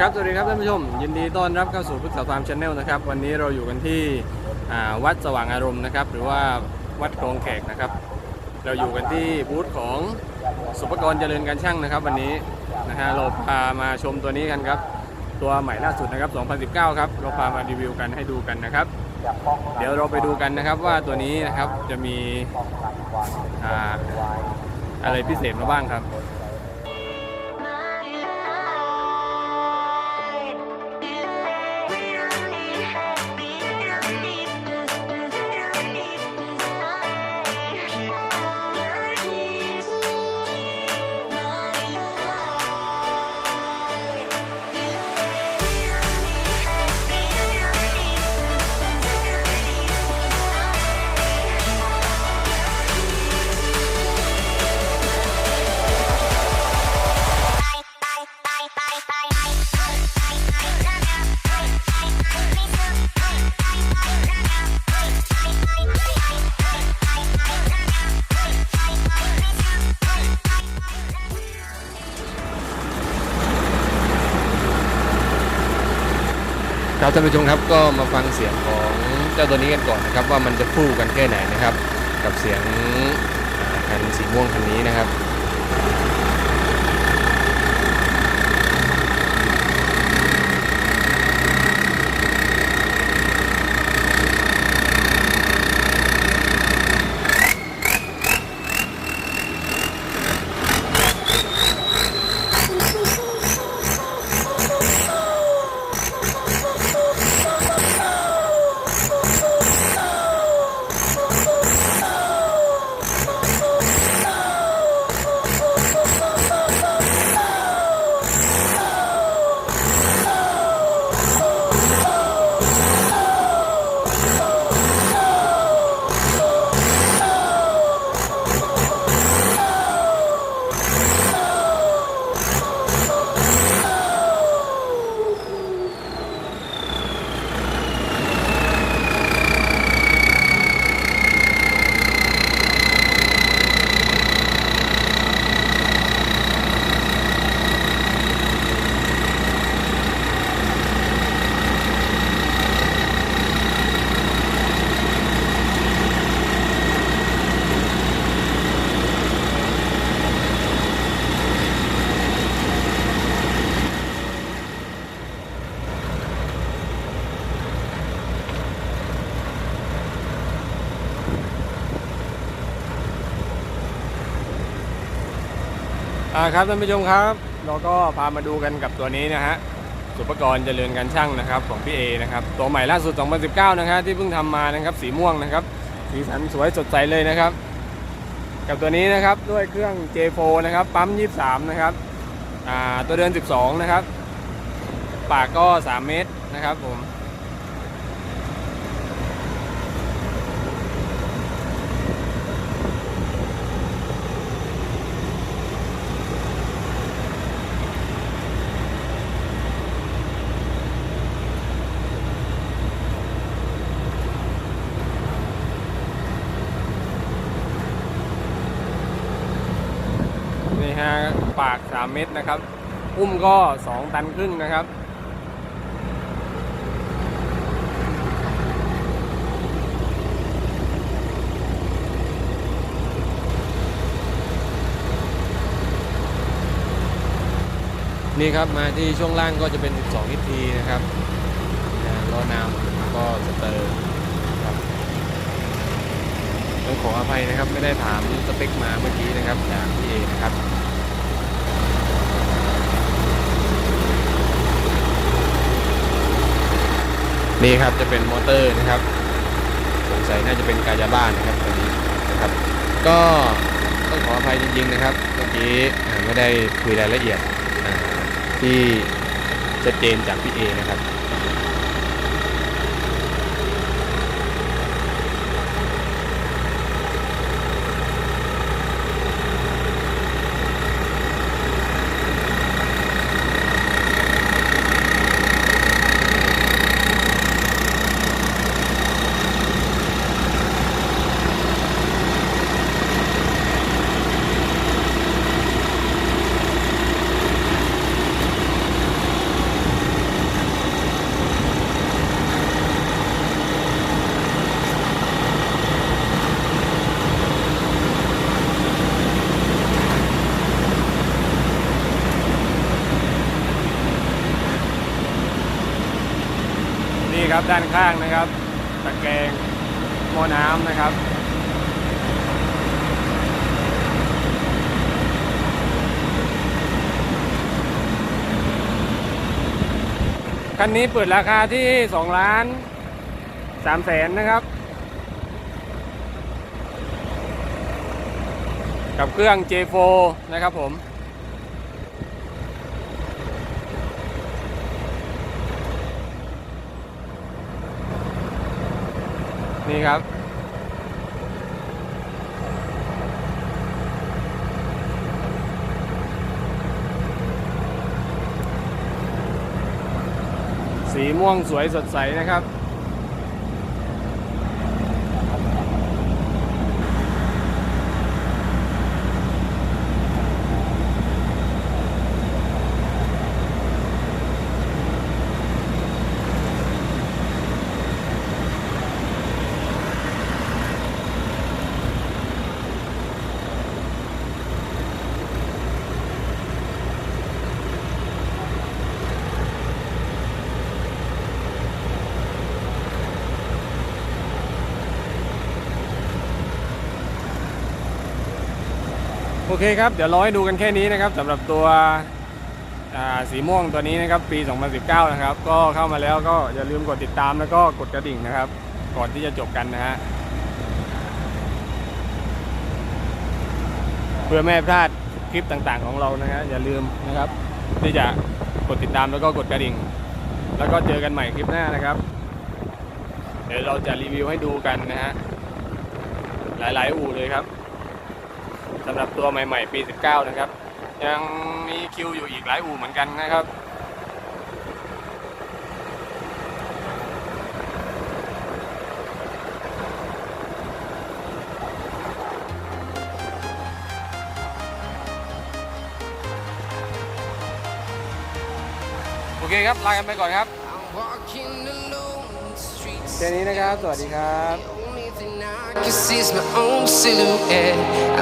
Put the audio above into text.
ครับสวัสดีครับท่านผู้ชม ยินดีต้อนรับเข้าสู่พุทธสาวามชาแนลนะครับ วันนี้เราอยู่กันที่วัดสว่างอารมณ์นะครับ หรือว่าวัดคลองแขกนะครับ เราอยู่กันที่บูธของสุปกรณ์เจริญการช่างนะครับ วันนี้นะฮะเราพามาชมตัวนี้กันครับ ตัวใหม่ล่าสุดนะครับ 2019 ครับ เราพามารีวิวกันให้ดูกันนะครับ เดี๋ยวเราไปดูกันนะครับว่าตัวนี้นะครับจะมีอ่าอะไรพิเศษมาบ้างครับ ท่านผู้ชมครับก็มาฟังเสียงของเจ้าตัวนี้กันก่อนนะครับ ว่ามันจะฟู่กันแค่ไหนนะครับ กับเสียงคันสีม่วงคันนี้นะครับ อ่า ครับท่านผู้ชมครับ เราก็พามาดูกันกับตัวนี้นะฮะสุปกรณ์เจริญการช่างนะครับของพี่เอนะครับตัวใหม่ล่าสุด 2019 นะครับที่เพิ่งทำมานะครับสีม่วงนะครับสีสันสวยสดใสเลยนะครับ กับตัวนี้นะครับด้วยเครื่อง J4 นะครับปั๊ม 23 นะครับตัวเดือน 12 นะครับ ปากก็ 3 เมตรนะครับผม นี่ฮะปาก 3 เมตรนะครับ อุ้มก็ 2 ตันครึ่งนะครับ นี่ครับมาที่ช่วงล่างก็จะเป็น 12 นิทีนะครับล้อน้ำก็สเตอร์ต้องขออภัยนะครับไม่ได้ถามสเปคมาเมื่อกี้นะครับจากพี่เอนะครับ นี่ครับจะเป็นมอเตอร์นะครับสงสัยน่าจะเป็นกายาบ้านนะครับตัวนี้นะครับ ก็ต้องขออภัยจริงๆนะครับเมื่อกี้ไม่ได้คุยรายละเอียดที่ชัดเจนจากพี่เอนะครับ ครับ ด้านข้างนะครับ ตะแกรงหม้อน้ำนะครับคันนี้เปิดราคาที่2ล้าน3แสนนะครับ กับเครื่อง J4 นะครับผม นี่ครับ สีม่วงสวยสดใสนะครับ โอเคครับ เดี๋ยวร้อยดูกันแค่นี้นะครับสำหรับตัวสีม่วงตัวนี้นะครับปี 2019 นะครับ ก็เข้ามาแล้วก็อย่าลืมกดติดตามแล้วก็กดกระดิ่งนะครับ ก่อนที่จะจบกันนะฮะเพื่อไม่พลาดคลิปต่างๆของเรานะฮะอย่าลืมนะครับ ที่จะกดติดตามแล้วก็กดกระดิ่ง แล้วก็เจอกันใหม่คลิปหน้านะครับ เดี๋ยวเราจะรีวิวให้ดูกันนะฮะหลายๆ อู่เลยครับ สำหรับตัวใหม่ ๆ ปี 19 นะครับ ยังมีคิวอยู่อีกหลายอู่เหมือนกันนะครับโอเคครับ ลากันไปก่อนครับ I'm walking alone, the streets แค่นี้นะครับ สวัสดีครับ The only thing I can see is my own silhouette.